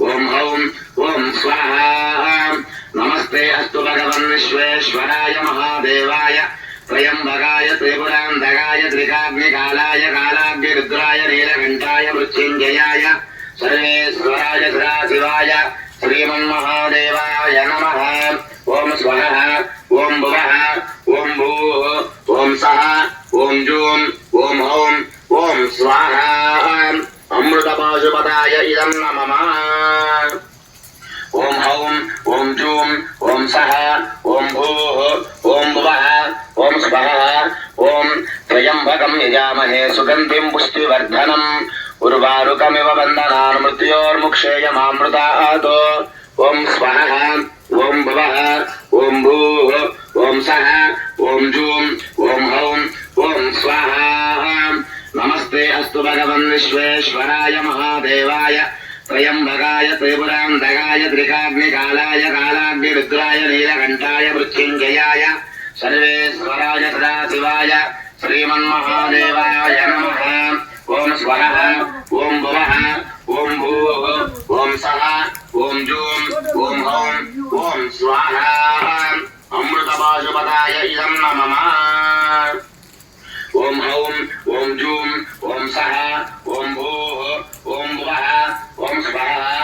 ఓం హౌం ఓం స్వాహా. నమస్తే అస్తు భగవన్ విశ్వేశ్వరాయ మహాదేవాయ. త్రయంబకాయ త్రిపురాంధకాయ త్రికాగ్నికాలాయ కాలాగ్నిరుద్రాయ నీలకంఠాయ మృత్యుంజయాయ. సర్వేశ్వరాయ సదాశివాయ. శ్రీమన్మహాదేవాయ నమ. ఓం స్వహ. ఓం భువ. वने सुगन्धिं पुष्टिवर्धनम्। उर्वारुकमिव बन्धनान् मृत्योर्मुक्षेयमामृतात्। ॐ स्वः ॐ भवः, ॐ भू, ॐ सह ॐ जूं ॐ हौं ॐ स्वाहा। नमस्ते अस्तु भगवन् विश्वेश्वराय महादेवाय। त्रयम्बकाय त्रिपुरान्धकाय त्रिकाग्निकालाय, कालाग्निरुद्राय, नीलकण्ठाय, मृत्युञ्जयाय। सर्वेश्वराय सदाशिवाय श्रीमन्महादेवाय नमः। ॐ स्वरः ॐ भुवः ॐ भूः ॐ सः ॐ जूं ॐ हौं ॐ स्वाहा। अमृतपाशुपदाय इदं नमः। ॐ हौं ॐ जूं ॐ सः ॐ भूः ॐ भुवः ॐ स्वाहा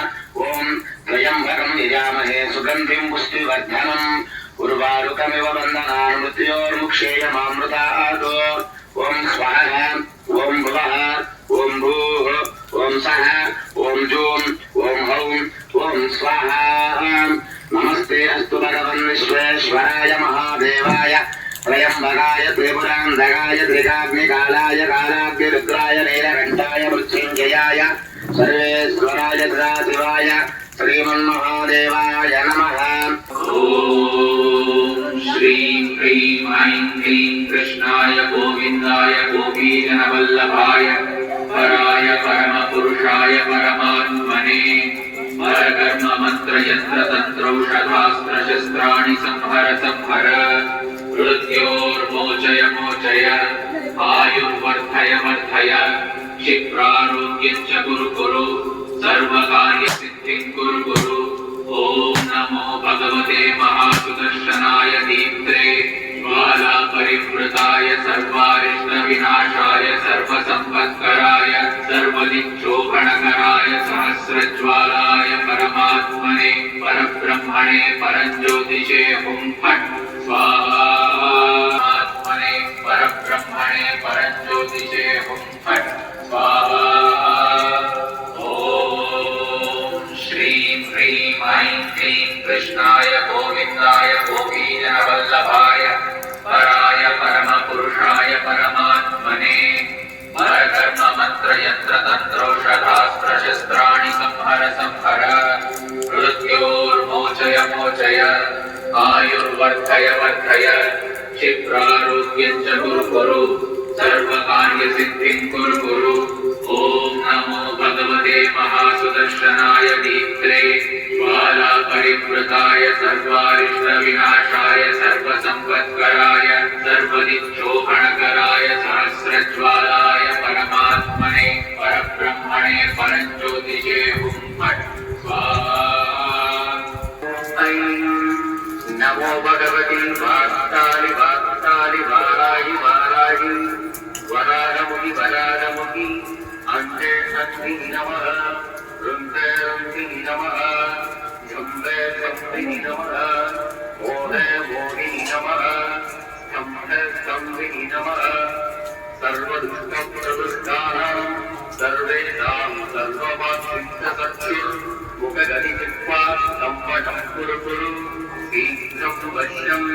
ॐ त्र्यम्बकं यजामहे सुगन्धिं पुष्टिवर्धनम्। द्वारुकमिव वारुकमिव बन्धनान्मृत्योर्मुक्षेयमामृतादो ॐ स्वाः ॐ भुवः ॐ भूः ॐ सः ॐ जूं ॐ हौं ॐ स्वाहा। नमस्ते अस्तु भगवन्विश्वेश्वराय महादेवाय, त्रयम्बकाय, त्रिपुरान्धकाय, त्रिकाग्निकालाय, कालाग्निरुद्राय, नीलकण्ठाय, मृत्युञ्जयाय सर्वेश्वराय सदाशिवाय श्रीमन्महादेवाय नमः। ह्रीं क्रीं ऐं क्लीं कृष्णाय गोविन्दाय गोपीजनवल्लभाय पराय परमपुरुषाय परमात्मने परकर्ममन्त्रयन्त्रतन्त्रौषधास्त्रशस्त्राणि संहर संहर मृत्योर्मोचय मोचय आयुर्वर्धय वर्धय क्षिप्रारोग्यं च कुरु कुरु सर्वकार्यसिद्धिं कुरु कुरु ॐ नमो भगवते महासुदर्शनाय दीप्त्रे ज्वालापरिवृताय, सर्वारिष्टविनाशाय, सर्वसम्पत्कराय सर्वदिक्षोभणकराय सहस्रज्वालाय परमात्मने, परब्रह्मणे, परञ्ज्योतिषे हुं फट् स्वाहा कुरु। कुरु सर्वकार्यसिद्धिं कुरु कुरु। ॐ नमो भगवते महासुदर्शनाय दीप्त्रे ज्वालापरिवृताय सर्वारिष्टविनाशाय, सर्वसम्पत्कराय सर्वदिक्षोभणकराय सहस्रज्वालाय, परमात्मने, परब्रह्मणे परञ्ज्योतिषे सर्वेषां सर्वमासिद्धसत्युर् मुखगतिकृत्वा सम्पटं कुरु कुरु शीघ्रं वश्यम्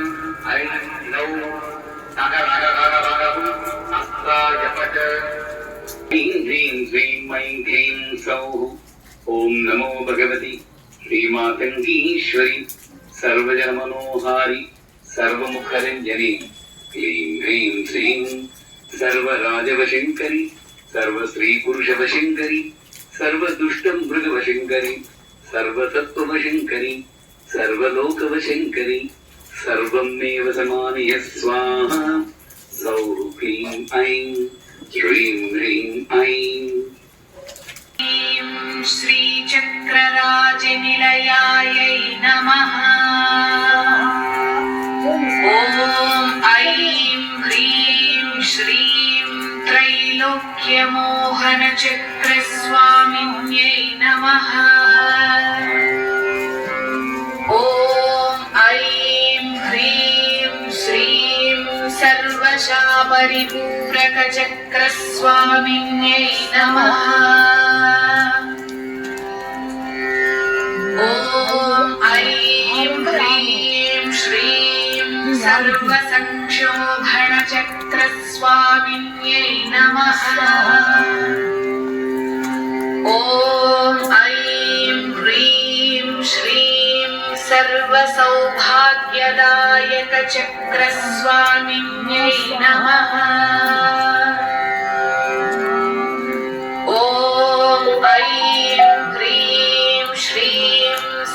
ऐं नौ नगरगरगरगरं हस्तायपट ह्रीं ह्रीं श्रीं ऐं क्लीं सौः ॐ नमो भगवति श्रीमातङ्गीश्वरि सर्वजनमनोहारि सर्वमुखरञ्जनि क्लीं ह्रीं श्रीं सर्वराजवशङ्करि सर्वस्त्रीपुरुषवशङ्करि सर्वदुष्टं मृगवशङ्करि सर्वतत्त्ववशङ्करि सर्वलोकवशङ्करि सर्वमेव समानय स्वाहा सौः क्लीं ऐं ह्रीं ह्रीं ऐं ह्रीं श्रीचक्र निलयायै नमः त्रैलोक्यमोहनचक्रस्वामिन्यै नमः ॐ ऐं ह्रीं श्रीं सर्वशापरिपूरकचक्रस्वामिन्यै नमः सर्वसंक्षोभणचक्रस्वामिन्यै नमः ॐ ऐं ह्रीं श्रीं सर्वसौभाग्यदायकचक्रस्वामिन्यै नमः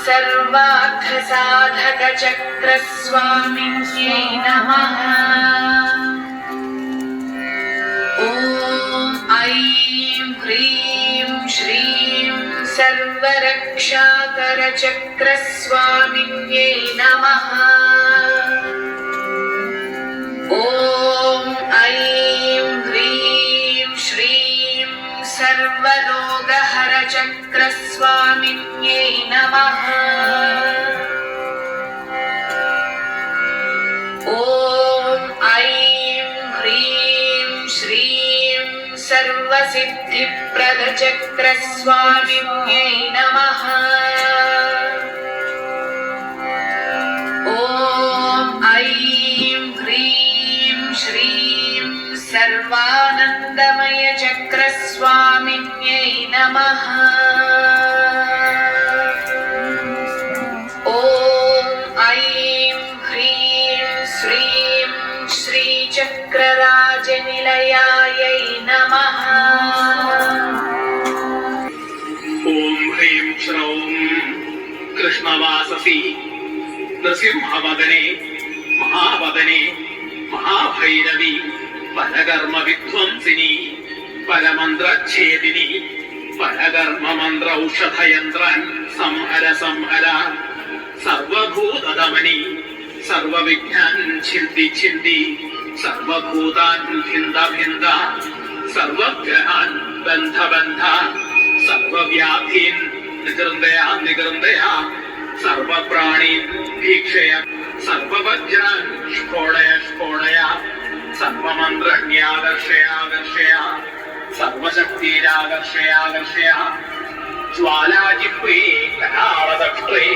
सर्वार्थसाधकचक्रस्वामिन्यै नमः ॐ ऐं ह्रीं श्रीं सर्वरक्षाकरचक्रस्वामिन्यै नमः सर्वरोगहरचक्रस्वामिन्यै नमः ॐ ऐं ह्रीं श्रीं सर्वसिद्धिप्रदचक्रस्वामिन्यै नमः ॐ ऐं ह्रीं श्रीं आनन्दमयचक्रस्वामिन्यै नमः ॐ ऐं ह्रीं श्रीं श्रीचक्रराजनिलयायै नमः ॐ ह्रीं श्रौं कृष्णवाससि नृसिंहवदने महावदने महाभैरवी പരകർമ്മ വിധ്വംസിനി പരമന്ത്രേദിനി പരകർമ്മമന്ത്ര ഔഷധയന്ത്രൻ സംഹര സംഹര സർവഭൂതദമനി സർവവിജ്ഞാൻ ഛിന്തി ഛിന്തി. സർവഭൂതാൻ ഭിന്ദ ഭിന്ദ സർവഗ്രഹാൻ ബന്ധ ബന്ധ സർവവ്യാധീൻ നികൃന്ദയ നികൃന്ദയ സർവപ്രാണീൻ ഭീക്ഷയ. സർവവജ്രാൻ സ്ഫോടയ സ്ഫോടയ സർവമന്ത്രജ്ഞാകർഷയാകർഷയ സർവശക്തിരാകർഷയാകർഷയ ജ്വാലാജിഹ്വേ കരാളദക്ഷേ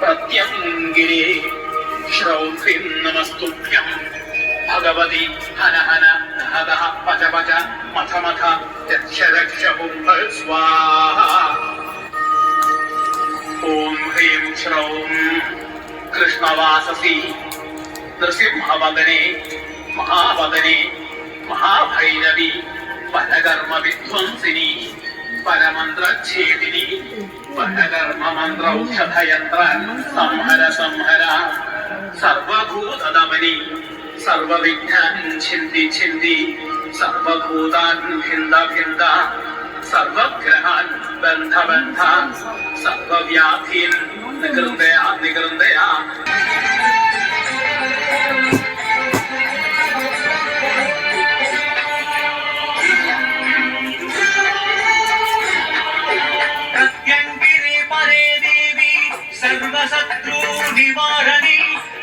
പ്രത്യംഗിരേ ശ്രൗദ്ധിം നമസ്തുഭ്യം. ഭഗവതി ഹന ഹന ഹത പച പച മഥ മഥ രക്ഷ രക്ഷ സ്വാഹ. ഓം ഹ്രീം ശ്രൗം കൃഷ്ണവാസസി നൃസിംഹവദനെ മഹാവദനെ മഹാഭൈരവി പരകർമ്മ വിധ്വംസിനി പരമന്ത്രഛേദിനി പരകർമ്മ മന്ത്രൗഷധയന്ത്രാൻ സംഹര സംഹര സർവഭൂതദമനി സർവവിഘ്നാൻ ഛിന്തി ഛിന്തി സർവഭൂതാൻ ഭിന്ദ ഭിന്ദ സർവഗ്രഹാൻ ബന്ധ ബന്ധ സർവവ്യാധീൻ നികൃന്ദയ നികൃന്ദയ निवारणे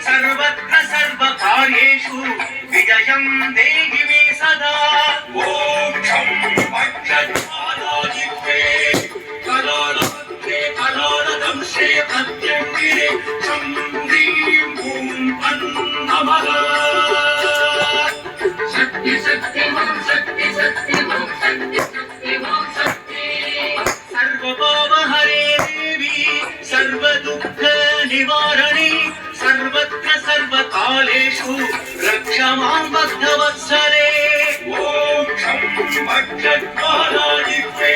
सर्वत्र सर्वकार्येषु विजयं देहि मे सदा। पक्षज्वालाजिह्वे कलोलभद्रे कलोलदंशे प्रत्यङ्गिरे शं ह्रीं ॐ नमः शक्ति शक्ति मम शक्ति शक्ति मम शक्ति शक्ति मम शक्ति। सर्वपापहरे देवी सर्वदुःख निवारणे सर्वत्र सर्वकालेषु रक्ष माँ ॐ भक्तज्वालाजिह्वे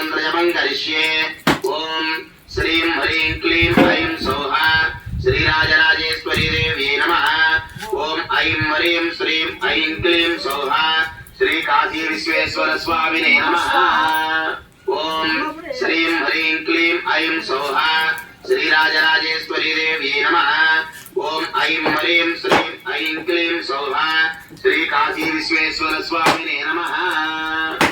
मन्त्रजपं करिष्ये ॐ श्रीं ह्रीं क्लीं ऐं सौः श्रीराजराजेश्वरी देवी नमः। ॐ ऐं ह्रीं श्रीं ऐं क्लीं सौः श्रीकाशी विश्वेश्वर स्वामिने नमः। ॐ श्रीं ह्रीं क्लीं ऐं सौः श्रीराजराजेश्वरी देवी नमः। ॐ ऐं ह्रीं श्रीं ऐं क्लीं सौः श्रीकाशी विश्वेश्वर स्वामिने नमः।